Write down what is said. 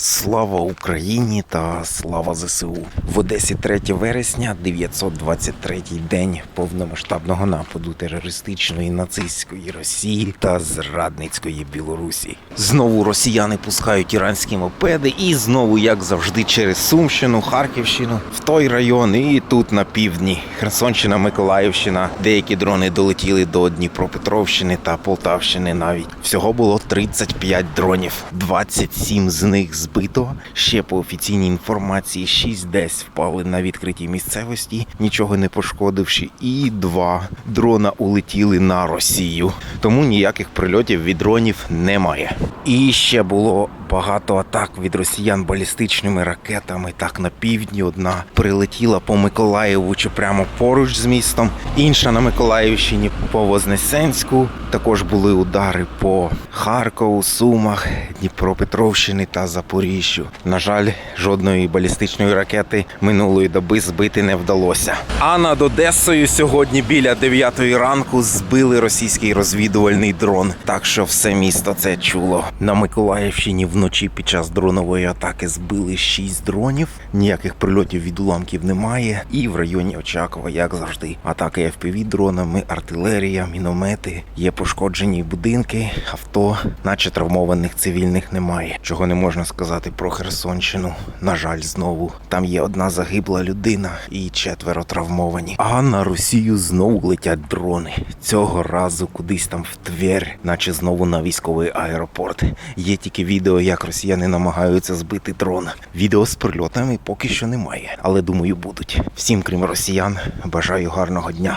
Слава Україні та слава ЗСУ в Одесі 3 вересня, 923 день повномасштабного нападу терористичної нацистської Росії та зрадницької Білорусі. Знову росіяни пускають іранські мопеди, і знову, як завжди, через Сумщину, Харківщину, в той район, і тут на півдні Херсонщина, Миколаївщина. Деякі дрони долетіли до Дніпропетровщини та Полтавщини. Навіть всього було 35 дронів, 27 з них збито. Ще по офіційній інформації 6 десь впали на відкритій місцевості, нічого не пошкодивши, і два дрона улетіли на Росію. Тому ніяких прильотів від дронів немає. І ще було багато атак від росіян балістичними ракетами. Так на півдні одна прилетіла по Миколаєву чи прямо поруч з містом. Інша на Миколаївщині по Вознесенську. Також були удари по Харкову, Сумах, Дніпропетровщини та Запоріжжю. На жаль, жодної балістичної ракети минулої доби збити не вдалося. А над Одесою сьогодні біля 9 ранку збили російський розвідувальний дрон. Так що все місто це чуло. На Миколаївщині вночі під час дронової атаки збили 6 дронів. Ніяких прильотів від уламків немає. І в районі Очакова, як завжди, атаки FPV дронами, артилерія, міномети. Є пошкоджені будинки, авто, наче травмованих цивільних немає. Чого не можна сказати про Херсонщину. На жаль, знову там є одна загибла людина і четверо травмовані. А на Росію знову летять дрони. Цього разу кудись там в Тверь, наче знову на військовий аеропорт. Є тільки відео, як росіяни намагаються збити дрон. Відео з прильотами поки що немає, але думаю, будуть. Всім, крім росіян, бажаю гарного дня.